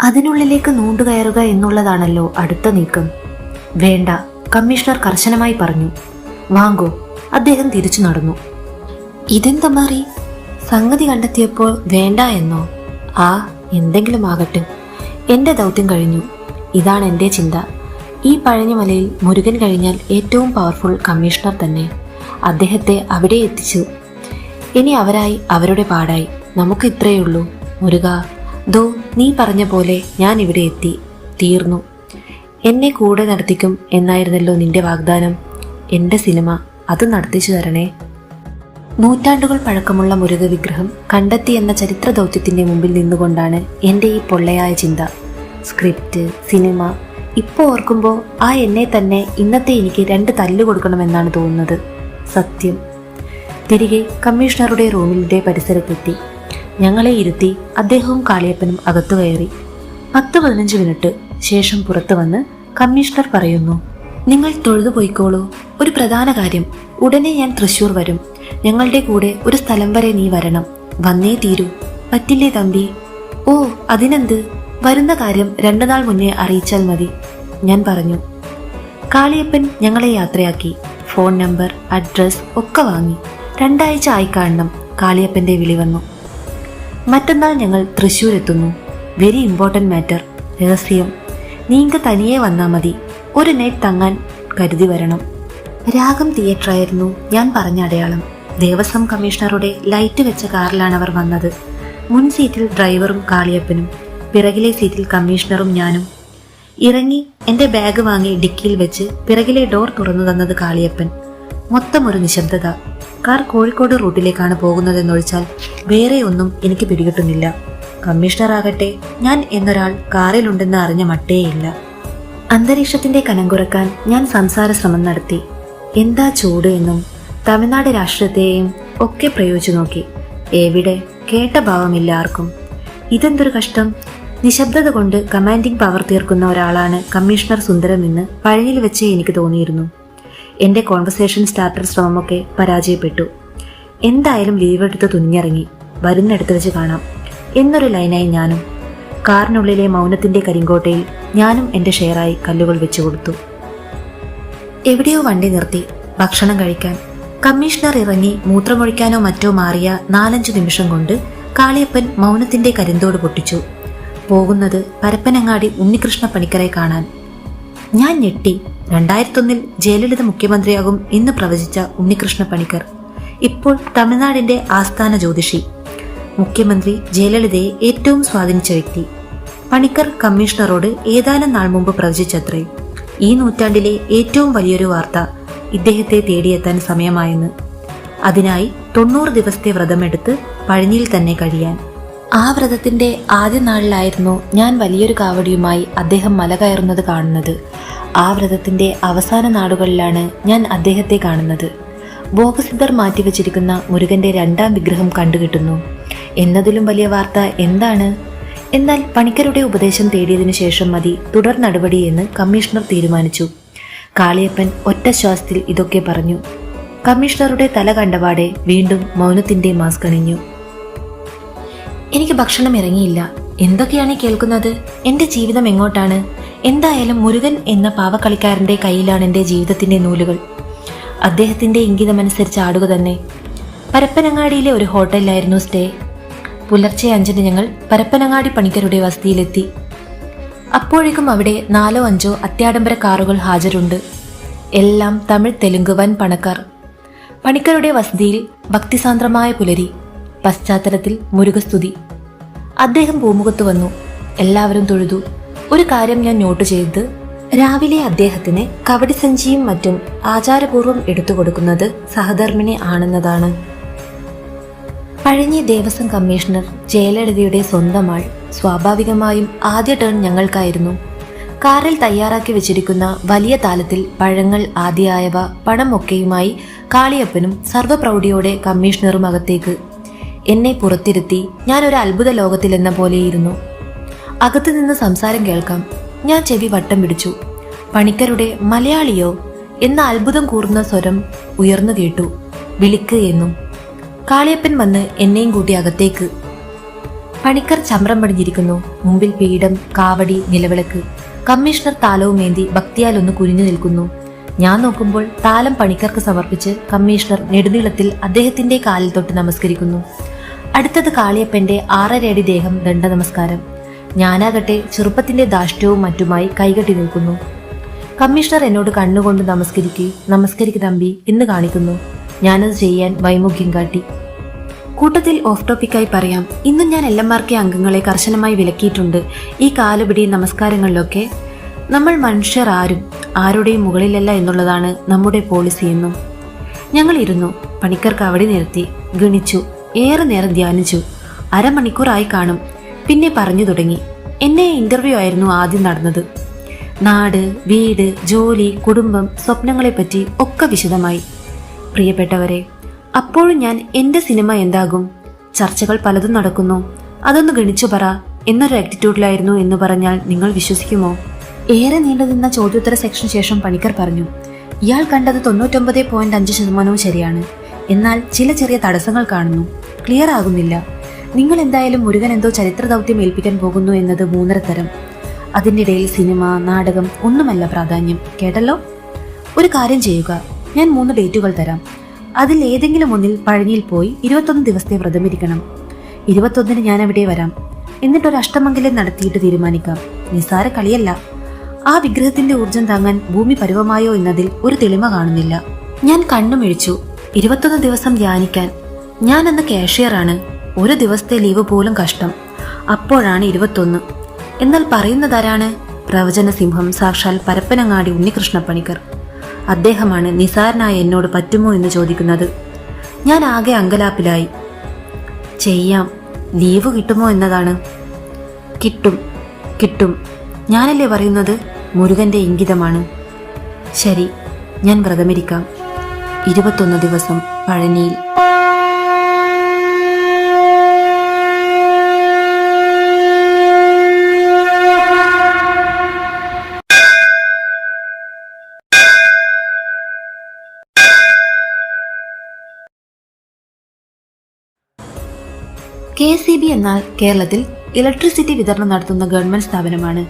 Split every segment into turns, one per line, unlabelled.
അതിനുള്ളിലേക്ക് നൂണ്ടുകയറുക എന്നുള്ളതാണല്ലോ അടുത്ത നീക്കം. വേണ്ട കമ്മീഷണർ കർശനമായി പറഞ്ഞു. വാങ്കോ അദ്ദേഹം തിരിച്ചു നടന്നു. ഇതെന്താ മാറി? സംഗതി കണ്ടെത്തിയപ്പോൾ വേണ്ട എന്നോ? ആ എന്തെങ്കിലും ആകട്ടെ. എന്റെ ദൗത്യം കഴിഞ്ഞു. ഇതാണ് എന്റെ ചിന്ത. ഈ പഴഞ്ഞ മലയിൽ മുരുകൻ കഴിഞ്ഞാൽ ഏറ്റവും പവർഫുൾ കമ്മീഷണർ തന്നെ. അദ്ദേഹത്തെ അവിടെ എത്തിച്ചു. ഇനി അവരായി അവരുടെ പാടായി. നമുക്ക് ഇത്രയേ ഉള്ളൂ. മുരുക ദോ നീ പറഞ്ഞ പോലെ ഞാൻ ഇവിടെ എത്തി തീർന്നു. എന്നെ കൂടെ നടത്തിക്കും എന്നായിരുന്നല്ലോ നിന്റെ വാഗ്ദാനം. എന്റെ സിനിമ അത് നടത്തിച്ചു തരണേ. നൂറ്റാണ്ടുകൾ പഴക്കമുള്ള മുരുക വിഗ്രഹം കണ്ടെത്തി എന്ന ചരിത്ര ദൗത്യത്തിന്റെ മുമ്പിൽ നിന്നുകൊണ്ടാണ് എന്റെ ഈ പൊള്ളയായ ചിന്ത. സ്ക്രിപ്റ്റ് സിനിമ ഇപ്പോൾ ഓർക്കുമ്പോൾ ആ എന്നെ തന്നെ ഇന്നത്തെ എനിക്ക് രണ്ട് തല്ല് കൊടുക്കണമെന്നാണ് തോന്നുന്നത്. സത്യം. തിരികെ കമ്മീഷണറുടെ റൂമിന്റെ പരിസരത്തെത്തി. ഞങ്ങളെ ഇരുത്തി അദ്ദേഹവും കാളിയപ്പനും അകത്തു കയറി. പത്ത് പതിനഞ്ച് മിനിറ്റ് ശേഷം പുറത്തു വന്ന് കമ്മീഷണർ പറയുന്നു നിങ്ങൾ തൊഴുതു പോയിക്കോളൂ. ഒരു പ്രധാന കാര്യം ഉടനെ ഞാൻ തൃശൂർ വരും. ഞങ്ങളുടെ കൂടെ ഒരു സ്ഥലം വരെ നീ വരണം. വന്നേ തീരൂ. പറ്റില്ലേ തമ്പി? ഓ അതിനെന്ത്? വരുന്ന കാര്യം രണ്ടു നാൾ മുന്നേ അറിയിച്ചാൽ മതി ഞാൻ പറഞ്ഞു. കാളിയപ്പൻ ഞങ്ങളെ യാത്രയാക്കി. ഫോൺ നമ്പർ അഡ്രസ് ഒക്കെ വാങ്ങി. രണ്ടാഴ്ച ആയി കാണണം. കാളിയപ്പന്റെ വിളി വന്നു. മറ്റന്നാൾ ഞങ്ങൾ തൃശ്ശൂർ എത്തുന്നു വെരി ഇമ്പോർട്ടന്റ് മാറ്റർ രഹസ്യം. നീങ്ക തനിയെ വന്നാൽ മതി. ഒരു നൈറ്റ് തങ്ങാൻ കരുതി വരണം. രാഗം തിയേറ്ററായിരുന്നു. ഞാൻ പറഞ്ഞ അടയാളം. ദേവസ്വം കമ്മീഷണറുടെ ലൈറ്റ് വെച്ച കാറിലാണ് അവർ വന്നത്. മുൻ സീറ്റിൽ ഡ്രൈവറും കാളിയപ്പനും പിറകിലെ സീറ്റിൽ കമ്മീഷണറും ഞാനും. ഇറങ്ങി എന്റെ ബാഗ് വാങ്ങി ഡിക്കിയിൽ വെച്ച് പിറകിലെ ഡോർ തുറന്നു തന്നത് കാളിയപ്പൻ. മൊത്തം ഒരു നിശബ്ദത. കാർ കോഴിക്കോട് റൂട്ടിലേക്കാണ് പോകുന്നതെന്നൊഴിച്ചാൽ വേറെ ഒന്നും എനിക്ക് പിടികിട്ടുന്നില്ല. കമ്മീഷണർ ആകട്ടെ ഞാൻ എന്നൊരാൾ കാറിലുണ്ടെന്ന് അറിഞ്ഞ മട്ടേയില്ല. അന്തരീക്ഷത്തിന്റെ കനം കുറയ്ക്കാൻ ഞാൻ സംസാര ശ്രമം നടത്തി. എന്താ ചൂട് എന്നും തമിഴ്നാട് രാഷ്ട്രത്തെയും ഒക്കെ പ്രയോഗിച്ചു നോക്കി. എവിടെ കേട്ട ഭാവമില്ല ആർക്കും. ഇതെന്തൊരു കഷ്ടം? നിശബ്ദത കൊണ്ട് കമാൻഡിംഗ് പവർ തീർക്കുന്ന ഒരാളാണ് കമ്മീഷണർ സുന്ദരം എന്ന് പഴയിൽ വെച്ച് എനിക്ക് തോന്നിയിരുന്നു. എന്റെ കോൺവെർസേഷൻ സ്റ്റാർട്ടർ ശ്രമമൊക്കെ പരാജയപ്പെട്ടു. എന്തായാലും ലീവ് എടുത്ത് തുനിഞ്ഞിറങ്ങി. വരുന്നിടത്ത് വെച്ച് കാണാം. എന്നൊരു ലൈനായി ഞാനും കാറിനുള്ളിലെ മൗനത്തിന്റെ കരിങ്കോട്ടയിൽ ഞാനും എന്റെ ഷെയറായി കല്ലുകൾ വെച്ചു കൊടുത്തു. എവിടെയോ വണ്ടി നിർത്തി ഭക്ഷണം കഴിക്കാൻ. കമ്മീഷണർ ഇറങ്ങി മൂത്രമൊഴിക്കാനോ മറ്റോ മാറിയ നാലഞ്ചു നിമിഷം കൊണ്ട് കാളിയപ്പൻ മൗനത്തിന്റെ കരിന്തോട് പൊട്ടിച്ചു. പോകുന്നത് പരപ്പനങ്ങാടി ഉണ്ണികൃഷ്ണ പണിക്കരെ കാണാൻ. ഞാൻ ഞെട്ടി. രണ്ടായിരത്തൊന്നിൽ ജയലളിത മുഖ്യമന്ത്രിയാകും എന്ന് പ്രവചിച്ച ഉണ്ണികൃഷ്ണ പണിക്കർ. ഇപ്പോൾ തമിഴ്നാടിന്റെ ആസ്ഥാന ജ്യോതിഷി. മുഖ്യമന്ത്രി ജയലളിതയെ ഏറ്റവും സ്വാധീനിച്ച വ്യക്തി. പണിക്കർ കമ്മീഷണറോട് ഏതാനും നാൾ മുമ്പ് പ്രവചിച്ചത്രേ. ഈ നൂറ്റാണ്ടിലെ ഏറ്റവും വലിയൊരു വാർത്ത ഇദ്ദേഹത്തെ തേടിയെത്താൻ സമയമായെന്ന്. അതിനായി തൊണ്ണൂറ് ദിവസത്തെ വ്രതമെടുത്ത് പഴനിയിൽ തന്നെ കഴിയാൻ. ആ വ്രതത്തിന്റെ ആദ്യ നാളിലായിരുന്നു ഞാൻ വലിയൊരു കാവടിയുമായി അദ്ദേഹം മല കയറുന്നത് കാണുന്നത്. ആ വ്രതത്തിന്റെ അവസാന നാടുകളിലാണ് ഞാൻ അദ്ദേഹത്തെ കാണുന്നത്. ഭോഗസിദ്ധർ മാറ്റിവെച്ചിരിക്കുന്ന മുരുകന്റെ രണ്ടാം വിഗ്രഹം കണ്ടുകിട്ടുന്നു. എന്നതിലും വലിയ വാർത്ത എന്താണ്? എന്നാൽ പണിക്കരുടെ ഉപദേശം തേടിയതിനു ശേഷം മതി തുടർ നടപടി എന്ന് കമ്മീഷണർ തീരുമാനിച്ചു. കാളിയപ്പൻ ഒറ്റ ശ്വാസത്തിൽ ഇതൊക്കെ പറഞ്ഞു. കമ്മീഷണറുടെ തല കണ്ടപാടെ വീണ്ടും മൗനത്തിന്റെ മാസ്ക് അണിഞ്ഞു. എനിക്ക് ഭക്ഷണം ഇറങ്ങിയില്ല. എന്തൊക്കെയാണ് കേൾക്കുന്നത്? എന്റെ ജീവിതം എങ്ങോട്ടാണ്? എന്തായാലും മുരുകൻ എന്ന പാവക്കളിക്കാരന്റെ കയ്യിലാണ് എന്റെ ജീവിതത്തിന്റെ നൂലുകൾ. അദ്ദേഹത്തിന്റെ ഇംഗിതമനുസരിച്ച് ആടുക തന്നെ. പരപ്പനങ്ങാടിയിലെ ഒരു ഹോട്ടലിലായിരുന്നു സ്റ്റേ. പുലർച്ചെ അഞ്ചിന് ഞങ്ങൾ പരപ്പനങ്ങാടി പണിക്കരുടെ വസതിയിലെത്തി. അപ്പോഴേക്കും അവിടെ നാലോ അഞ്ചോ അത്യാഡംബര കാറുകൾ ഹാജരുണ്ട്. എല്ലാം തമിഴ് തെലുങ്ക് വൻ പണക്കാർ. പണിക്കരുടെ വസതിയിൽ ഭക്തിസാന്ദ്രമായ പുലരി. പശ്ചാത്തലത്തിൽ മുരുകസ്തുതി. അദ്ദേഹം പൂമുഖത്ത് വന്നു. എല്ലാവരും തൊഴുതു. ഒരു കാര്യം ഞാൻ നോട്ട് ചെയ്ത് രാവിലെ അദ്ദേഹത്തിന് കവടി സഞ്ചിയും മറ്റും ആചാരപൂർവം എടുത്തു കൊടുക്കുന്നത് സഹധർമ്മിണി ആണെന്നതാണ്. പഴഞ്ഞി ദേവസ്വം കമ്മീഷണർ ജയലളിതയുടെ സ്വന്തം ആൾ സ്വാഭാവികമായും ആദ്യ ടേൺ ഞങ്ങൾക്കായിരുന്നു. കാറിൽ തയ്യാറാക്കി വെച്ചിരിക്കുന്ന വലിയ താലത്തിൽ പഴങ്ങൾ ആദ്യമായവ പണമൊക്കെയുമായി കാളിയപ്പനും സർവപ്രൗഢിയോടെ കമ്മീഷണറും അകത്തേക്ക് എന്നെ പുറത്തിരുത്തി ഞാൻ ഒരു അത്ഭുത ലോകത്തിലെന്ന പോലെയിരുന്നു. അകത്തു നിന്ന് സംസാരം കേൾക്കാം. ഞാൻ ചെവി വട്ടം പിടിച്ചു. പണിക്കരുടെ മലയാളിയോ? എന്ന അത്ഭുതം കൂർന്ന സ്വരം ഉയർന്നു കേട്ടു. വിളിക്ക് എന്നും. കാളിയപ്പൻ വന്ന് എന്നെയും കൂട്ടി അകത്തേക്ക്. പണിക്കർ ചമ്രം പടിഞ്ഞിരിക്കുന്നു. മുമ്പിൽ പീഠം കാവടി നിലവിളക്ക്. കമ്മീഷണർ താലവുമേന്തി ഭക്തിയാൽ ഒന്ന് കുനിഞ്ഞു നിൽക്കുന്നു. ഞാൻ നോക്കുമ്പോൾ താലം പണിക്കർക്ക് സമർപ്പിച്ച് കമ്മീഷണർ നെടുനീളത്തിൽ അദ്ദേഹത്തിന്റെ കാലിൽ തൊട്ട് നമസ്കരിക്കുന്നു. അടുത്തത് കാളിയപ്പന്റെ ആറര അടി ദേഹം ദണ്ഡ നമസ്കാരം ഞാനാകട്ടെ ചെറുപ്പത്തിന്റെ ദാഷ്ട്യവും മറ്റുമായി കൈകെട്ടി നിൽക്കുന്നു. കമ്മീഷണർ എന്നോട് കണ്ണുകൊണ്ട് നമസ്കരിക്കുക നമസ്കരിക്ക് തമ്പി എന്ന് കാണിക്കുന്നു. ഞാനത് ചെയ്യാൻ വൈമുഖ്യം കാട്ടി. കൂട്ടത്തിൽ ഓഫ് ടോപ്പിക്കായി പറയാം ഇന്നും ഞാൻ എല്ലാം എം ആർ കെ അംഗങ്ങളെ കർശനമായി വിലക്കിയിട്ടുണ്ട്. ഈ കാലുപിടി നമസ്കാരങ്ങളിലൊക്കെ നമ്മൾ മനുഷ്യർ ആരും ആരുടെയും മുകളിലല്ല എന്നുള്ളതാണ് നമ്മുടെ പോളിസി എന്നും. ഞങ്ങൾ ഇരുന്നു പണിക്കർക്ക് അവിടെ നിർത്തി ഗണിച്ചു ഏറെ നേരം ധ്യാനിച്ചു. അരമണിക്കൂറായി കാണും. പിന്നെ പറഞ്ഞു തുടങ്ങി എന്നെ ഇന്റർവ്യൂ ആയിരുന്നു ആദ്യം നടന്നത്. നാട് വീട് ജോലി കുടുംബം സ്വപ്നങ്ങളെപ്പറ്റി ഒക്കെ വിശദമായി. പ്രിയപ്പെട്ടവരെ അപ്പോഴും ഞാൻ എന്റെ സിനിമ എന്താകും? ചർച്ചകൾ പലതും നടക്കുന്നു. അതൊന്ന് ഗണിച്ചു പറ എന്നൊരു ആറ്റിറ്റ്യൂഡിലായിരുന്നു എന്ന് പറഞ്ഞാൽ നിങ്ങൾ വിശ്വസിക്കുമോ? ഏറെ നീണ്ടു നിന്ന ചോദ്യോത്തര സെക്ഷന് ശേഷം പണിക്കർ പറഞ്ഞു ഇയാൾ കണ്ടത് തൊണ്ണൂറ്റൊമ്പത് പോയിന്റ് അഞ്ച് ശതമാനവും ശരിയാണ്. എന്നാൽ ചില ചെറിയ തടസ്സങ്ങൾ കാണുന്നു. ക്ലിയർ ആകുന്നില്ല. നിങ്ങൾ എന്തായാലും മുരുകൻ എന്തോ ചരിത്ര ദൗത്യം ഏൽപ്പിക്കാൻ പോകുന്നു എന്നത് മൂന്നര തരം. അതിനിടയിൽ സിനിമ നാടകം ഒന്നുമല്ല പ്രാധാന്യം. കേട്ടല്ലോ? ഒരു കാര്യം ചെയ്യുക. ഞാൻ മൂന്ന് ഡേറ്റുകൾ തരാം. അതിൽ ഏതെങ്കിലും ഒന്നിൽ പഴനിയിൽ പോയി ഇരുപത്തൊന്ന് ദിവസത്തെ വ്രതമിരിക്കണം ഇരുപത്തൊന്നിന് ഞാൻ അവിടെ വരാം. എന്നിട്ടൊരു അഷ്ടമംഗലം നടത്തിയിട്ട് തീരുമാനിക്കാം. നിസ്സാര കളിയല്ല. ആ വിഗ്രഹത്തിന്റെ ഊർജം താങ്ങാൻ ഭൂമി പരുവമായോ എന്നതിൽ ഒരു തെളിമ കാണുന്നില്ല. ഞാൻ കണ്ണുമിഴിച്ചു. ഇരുപത്തൊന്ന് ദിവസം ധ്യാനിക്കാൻ. ഞാൻ അന്ന് കാഷ്യറാണ് ഒരു ദിവസത്തെ ലീവ് പോലും കഷ്ടം. അപ്പോഴാണ് ഇരുപത്തൊന്ന്. എന്നാൽ പറയുന്നതാരാണ് പ്രവചന സിംഹം സാക്ഷാൽ പരപ്പനങ്ങാടി ഉണ്ണികൃഷ്ണ പണിക്കർ അദ്ദേഹമാണ് നിസാരനായ എന്നോട് പറ്റുമോ എന്ന് ചോദിക്കുന്നത്. ഞാൻ ആകെ അങ്കലാപ്പിലായി. ചെയ്യാം. ലീവ് കിട്ടുമോ എന്നതാണ്. കിട്ടും. കിട്ടും. ഞാനല്ലേ പറയുന്നത്? മുരുകന്റെ ഇംഗിതമാണ്. ശരി ഞാൻ വ്രതമിരിക്കാം. ഇരുപത്തൊന്ന് ദിവസം പഴനിയിൽ. കെ സി ബി എന്നാൽ കേരളത്തിൽ ഇലക്ട്രിസിറ്റി വിതരണം നടത്തുന്ന ഗവൺമെന്റ് സ്ഥാപനമാണ്.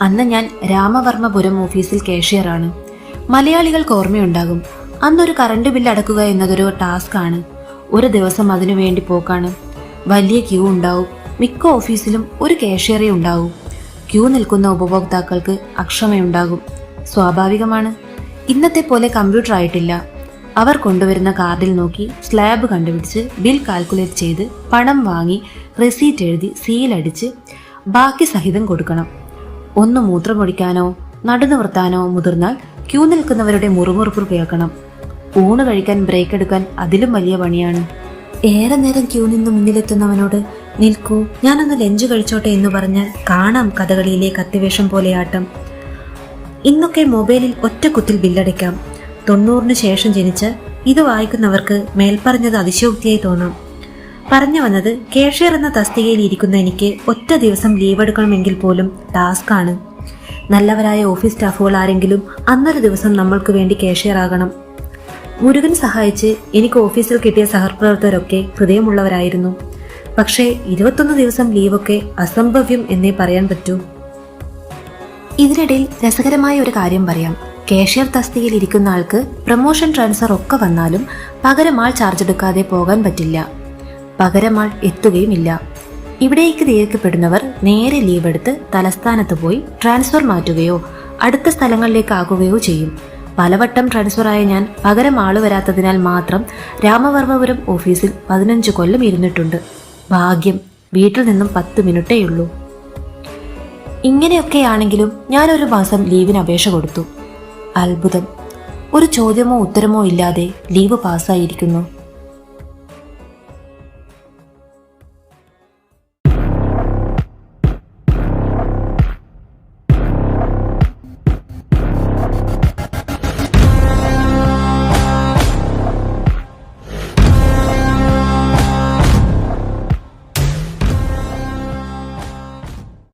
അന്ന് ഞാൻ രാമവർമ്മപുരം ഓഫീസിൽ കാഷ്യറാണ് മലയാളികൾക്ക് ഓർമ്മയുണ്ടാകും. അന്നൊരു കറണ്ട് ബില്ല് അടക്കുക എന്നതൊരു ടാസ്ക് ആണ്. ഒരു ദിവസം അതിനു വേണ്ടി പോക്കാണ്. വലിയ ക്യൂ ഉണ്ടാവും. മിക്ക ഓഫീസിലും ഒരു കാഷ്യറേ ഉണ്ടാവും. ക്യൂ നിൽക്കുന്ന ഉപഭോക്താക്കൾക്ക് അക്ഷമയുണ്ടാകും. സ്വാഭാവികമാണ്. ഇന്നത്തെ പോലെ കമ്പ്യൂട്ടർ ആയിട്ടില്ല. അവർ കൊണ്ടുവരുന്ന കാർഡിൽ നോക്കി സ്ലാബ് കണ്ടുപിടിച്ച് ബിൽ കാൽക്കുലേറ്റ് ചെയ്ത് പണം വാങ്ങി റെസീറ്റ് എഴുതി സീലടിച്ച് ബാക്കി സഹിതം കൊടുക്കണം. ഒന്ന് മൂത്രമൊഴിക്കാനോ വർത്താനോ മുതിർന്നാൽ ക്യൂ നിൽക്കുന്നവരുടെ മുറുമുറുപ്പ് കേൾക്കണം. ഊണ് കഴിക്കാൻ ബ്രേക്ക് എടുക്കാൻ അതിലും വലിയ പണിയാണ്. ഏറെ നേരം ക്യൂ നിന്ന് മുന്നിലെത്തുന്നവനോട് നിൽക്കൂ ഞാനൊന്ന് ലഞ്ച് കഴിച്ചോട്ടെ എന്ന് പറഞ്ഞാൽ കാണാം കഥകളിയിലെ കത്തിവേഷം പോലെയാട്ടം ഇന്നൊക്കെ മൊബൈലിൽ ഒറ്റ കുത്തിൽ ബില്ലടയ്ക്കാം തൊണ്ണൂറിന് ശേഷം ജനിച്ച് ഇത് വായിക്കുന്നവർക്ക് മേൽപ്പറഞ്ഞത് അതിശയോക്തിയായി തോന്നാം. പറഞ്ഞു വന്നത് കേഷ്യർ എന്ന തസ്തികയിൽ ഇരിക്കുന്ന എനിക്ക് ഒറ്റ ദിവസം ലീവ് എടുക്കണമെങ്കിൽ പോലും ടാസ്ക്കാണ് നല്ലവരായ ഓഫീസ് സ്റ്റാഫുകൾ ആരെങ്കിലും അന്നൊരു ദിവസം നമ്മൾക്ക് വേണ്ടി കേഷ്യർ ആകണം. മുരുകൻ സഹായിച്ച് എനിക്ക് ഓഫീസിൽ കിട്ടിയ സഹപ്രവർത്തകരൊക്കെ ഹൃദയമുള്ളവരായിരുന്നു. പക്ഷേ ഇരുപത്തൊന്ന് ദിവസം ലീവൊക്കെ അസംഭവ്യം എന്നേ പറയാൻ പറ്റൂ. ഇതിനിടയിൽ രസകരമായ ഒരു കാര്യം പറയാം. കേഷ്യർ തസ്തികയിൽ ഇരിക്കുന്ന ആൾക്ക് പ്രൊമോഷൻ ട്രാൻസ്ഫർ ഒക്കെ വന്നാലും പകരം ആൾ ചാർജ് എടുക്കാതെ പോകാൻ പറ്റില്ല. പകരം ആൾ എത്തുകയുമില്ല. ഇവിടേക്ക് തീർക്കപ്പെടുന്നവർ നേരെ ലീവ് എടുത്ത് തലസ്ഥാനത്ത് പോയി ട്രാൻസ്ഫർ മാറ്റുകയോ അടുത്ത സ്ഥലങ്ങളിലേക്ക് ചെയ്യും. പലവട്ടം ട്രാൻസ്ഫറായ ഞാൻ പകരം ആൾ വരാത്തതിനാൽ മാത്രം രാമവർമ്മപുരം ഓഫീസിൽ പതിനഞ്ച് കൊല്ലം ഇരുന്നിട്ടുണ്ട്. ഭാഗ്യം വീട്ടിൽ നിന്നും പത്ത് മിനിറ്റേയുള്ളൂ ഇങ്ങനെയൊക്കെയാണെങ്കിലും ഞാനൊരു മാസം ലീവിന് അപേക്ഷ കൊടുത്തു. അത്ഭുതം. ഒരു ചോദ്യമോ ഉത്തരമോ ഇല്ലാതെ ലീവ് പാസ്സായിരിക്കുന്നു